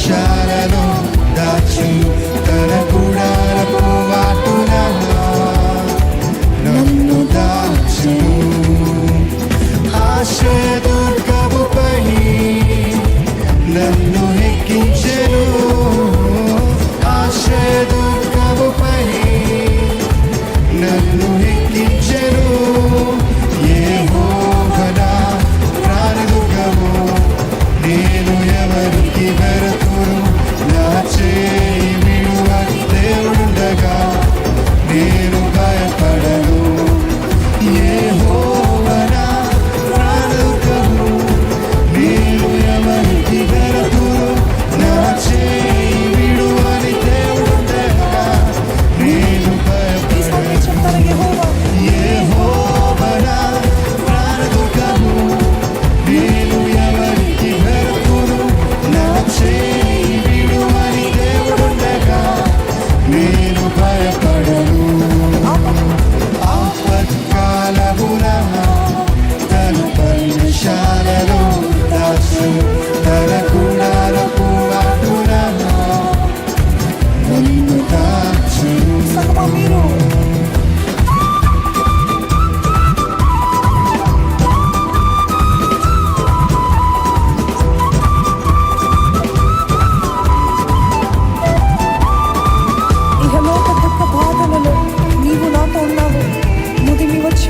shine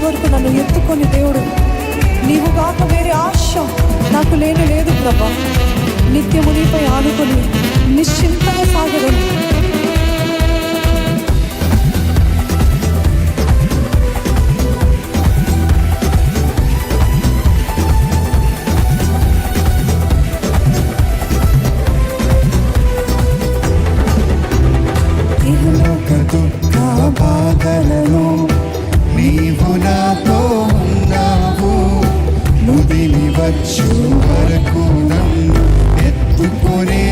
వరకు నన్ను ఎత్తుకొని దేవుడు. నీవు కాక వేరే ఆశ నాకు లేని లేదు ప్రభా. నిత్యము నీపై ఆనుకొని నిశ్చింతగా సాగగలను. బాధలను నీవు నాతో ఉన్నావు. నుదిలి వచ్చు వరకు నన్ను ఎత్తుకునే